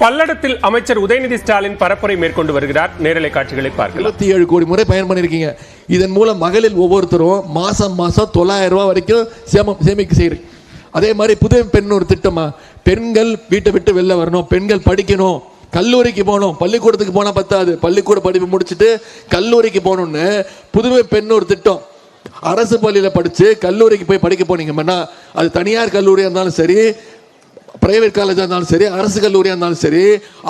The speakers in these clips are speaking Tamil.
பல்லடத்தில் அமைச்சர் உதயநிதி ஸ்டாலின் பரப்புரை மேற்கொண்டு வருகிறார். நேரலை காட்சிகளை பார்க்க இருபத்தி ஏழு கோடி முறை பயன் பண்ணியிருக்கீங்க இதன் மூலம் மகளிர் ஒவ்வொருத்தரும் மாசம் மாசம் தொள்ளாயிரம் ரூபாய் வரைக்கும் சேமம் சேமிக்க செய்யுங்க அதே மாதிரி புது பெண் ஒரு திட்டமா? பெண்கள் வீட்டை விட்டு வெளில வரணும் பெண்கள் படிக்கணும் கல்லூரிக்கு போகணும். பள்ளிக்கூடத்துக்கு போனால் பத்தாது. பள்ளிக்கூட படிப்பு முடிச்சுட்டு கல்லூரிக்கு போகணும்னு புதுமை பெண் ஒரு திட்டம். அரசு பள்ளியில் படித்து கல்லூரிக்கு போய் படிக்க போனீங்கன்னா அது தனியார் கல்லூரியாக இருந்தாலும் சரி பிரைவேட் காலேஜாக இருந்தாலும் சரி அரசு கல்லூரியாக இருந்தாலும் சரி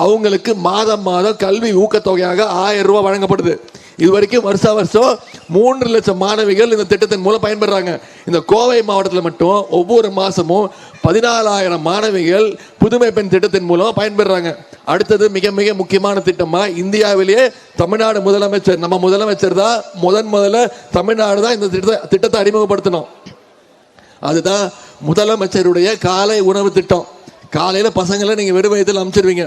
அவங்களுக்கு மாதம் மாதம் கல்வி ஊக்கத்தொகையாக ஆயிரம் ரூபா வழங்கப்படுது. இது வரைக்கும் வருஷா வருஷம் மூன்று லட்சம் மாணவிகள் இந்த திட்டத்தின் மூலம் பயன்பெறாங்க. இந்த கோவை மாவட்டத்தில் மட்டும் ஒவ்வொரு மாதமும் பதினாலாயிரம் மாணவிகள் புதுமை பெண் திட்டத்தின் மூலம் பயன்பெறாங்க. அடுத்தது மிக மிக முக்கியமான திட்டமாக இந்தியாவிலேயே தமிழ்நாடு முதலமைச்சர் நம்ம முதலமைச்சர் தான் முதன் முதல்ல தமிழ்நாடு தான் இந்த திட்டத்தை திட்டத்தை அறிமுகப்படுத்தணும். அதுதான் முதலமைச்சருடைய காலை உணவு திட்டம். காலையில் பசங்களை நீங்கள் வெறும் அனுப்பிச்சிருவீங்க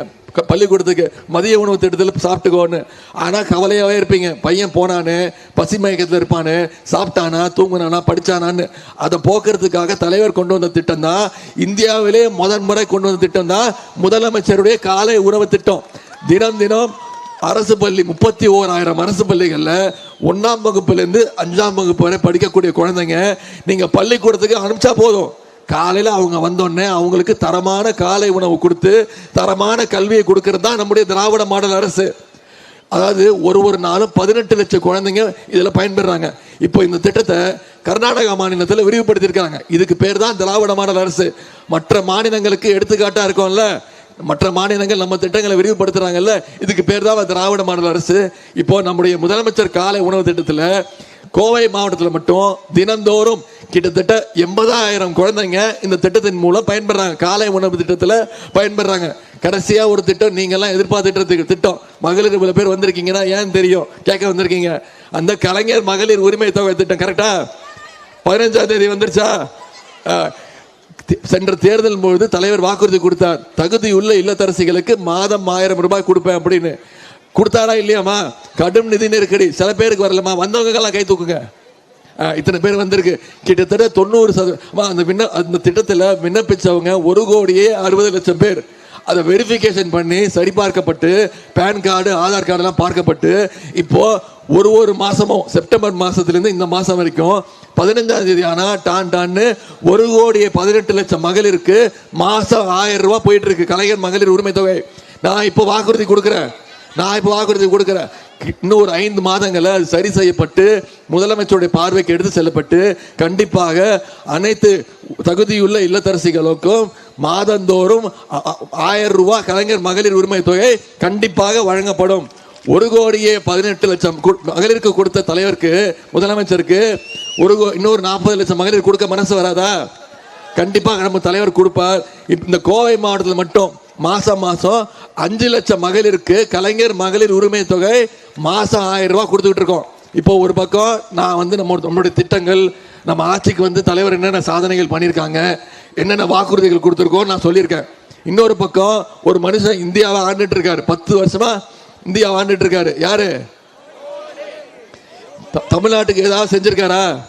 பள்ளிக்கூடத்துக்கு மதிய உணவு திட்டத்தில் சாப்பிட்டுக்கோன்னு. ஆனால் கவலையாகவே இருப்பீங்க. பையன் போனானு பசி மயக்கத்தில் இருப்பானு சாப்பிட்டானா தூங்குனானா படித்தானான்னு அதை போக்குறதுக்காக தலைவர் கொண்டு வந்த திட்டம் தான் இந்தியாவிலே முதன் முறை கொண்டு வந்த திட்டம் தான் முதலமைச்சருடைய காலை உணவு திட்டம். தினம் தினம் அரசு பள்ளி முப்பத்தி ஓராயிரம் அரசு பள்ளிகளில் ஒன்றாம் வகுப்புலேருந்து அஞ்சாம் வகுப்பு வரை படிக்கக்கூடிய குழந்தைங்க நீங்கள் பள்ளிக்கூடத்துக்கு அனுப்பிச்சா போதும். காலையில் அவங்க வந்தோடனே அவங்களுக்கு தரமான காலை உணவு கொடுத்து தரமான கல்வியை கொடுக்கறது தான் நம்முடைய திராவிட மாடல் அரசு. அதாவது ஒரு ஒரு நாளும் பதினெட்டு லட்சம் குழந்தைங்க இதில் பயன்பெறாங்க. இப்போ இந்த திட்டத்தை கர்நாடகா மாநிலத்தில் விரிவுபடுத்தியிருக்காங்க இதுக்கு பேர் தான் திராவிட மாடல் அரசு. மற்ற மாநிலங்களுக்கு எடுத்துக்காட்டாக இருக்கும்ல? மற்ற மாநிலங்கள் நம்ம திட்டங்களை விரிவுபடுத்துகிறாங்கல்ல இதுக்கு பேர் தான் திராவிட மாடல் அரசு. இப்போ நம்முடைய முதலமைச்சர் காலை உணவு திட்டத்தில் கோவை மாவட்டத்தில் மட்டும் தினந்தோறும் கிட்டத்தட்ட எண்பதாயிரம் குழந்தைங்க இந்த திட்டத்தின் மூலம் பயன்படுறாங்க. காலை உணவு திட்டத்தில் பயன்பெறாங்க கடைசியாக ஒரு திட்டம் நீங்கள்லாம் எதிர்பார்த்துட்டு திட்டம். மகளிர் இவ்வளோ பேர் வந்திருக்கீங்கன்னா ஏன் தெரியும்? கேட்க வந்திருக்கீங்க. அந்த கலைஞர் மகளிர் உரிமை தொகை திட்டம் கரெக்டா பதினஞ்சாம் தேதி வந்துருச்சா? சென்ற தேர்தல் பொழுது தலைவர் வாக்குறுதி கொடுத்தார். தகுதியுள்ள இல்லத்தரசிகளுக்கு மாதம் ஆயிரம் ரூபாய் கொடுப்பேன் அப்படின்னு. கொடுத்தாரா இல்லையாம்மா? கடும் நிதி நெருக்கடி. சில பேருக்கு வரலம்மா. வந்தவங்கெல்லாம் கை தூக்குங்க. இத்தனை பேர் வந்திருக்கு. கிட்டத்தட்ட தொண்ணூறு சதவீதம் அந்த விண்ண அந்த திட்டத்தில் விண்ணப்பிச்சவங்க ஒரு கோடியே அறுபது லட்சம் பேர். அதை வெரிஃபிகேஷன் பண்ணி சரிபார்க்கப்பட்டு பேன் கார்டு ஆதார் கார்டெல்லாம் பார்க்கப்பட்டு இப்போ ஒரு ஒரு மாதமும் செப்டம்பர் மாதத்துலேருந்து இந்த மாதம் வரைக்கும் பதினஞ்சாம் தேதி ஆனால் டான் டான்னு ஒரு கோடியே பதினெட்டு லட்சம் மகளிருக்கு. மாதம் ஆயிரம் ரூபா போயிட்டு இருக்கு. கலைஞர் மகளிர் உரிமை தொகை நான் இப்போ வாக்குறுதி கொடுக்குறேன். நான் இப்போ வாக்குறுதி கொடுக்குறேன். இன்னும் ஒரு ஐந்து மாதங்களில் அது சரி செய்யப்பட்டு முதலமைச்சருடைய பார்வைக்கு எடுத்து செல்லப்பட்டு கண்டிப்பாக அனைத்து தகுதியுள்ள இல்லத்தரசிகளுக்கும் மாதந்தோறும் ஆயிரம் ரூபாய் கலைஞர் மகளிர் உரிமை தொகை கண்டிப்பாக வழங்கப்படும். ஒரு கோடியே பதினெட்டு லட்சம் மகளிருக்கு கொடுத்த தலைவருக்கு முதலமைச்சருக்கு ஒரு கோ- இன்னொரு நாற்பது லட்சம் மகளிர் கொடுக்க மனசு வராதா? கண்டிப்பாக நம்ம தலைவர் கொடுப்பார். இந்த கோவை மாவட்டத்தில் மட்டும் மாதம் மாதம் அஞ்சு லட்சம் மகளிருக்கு கலைஞர் மகளிர் உரிமை தொகை மாதம் ஆயிரம் ரூபா கொடுத்துக்கிட்டு இருக்கோம். இப்போ ஒரு பக்கம் நான் வந்து நம்ம நம்மளுடைய திட்டங்கள் நம்ம ஆட்சிக்கு வந்து தலைவர் என்னென்ன சாதனைகள் பண்ணியிருக்காங்க என்னென்ன வாக்குறுதிகள் கொடுத்துருக்கோம் நான் சொல்லியிருக்கேன். இன்னொரு பக்கம் ஒரு மனுஷன் இந்தியாவை ஆண்டுட்டு இருக்காரு. பத்து வருஷமா இந்தியாவை ஆண்டுட்டு இருக்காரு. யாரு? த- தமிழ்நாட்டுக்கு ஏதாவது செஞ்சிருக்காரா?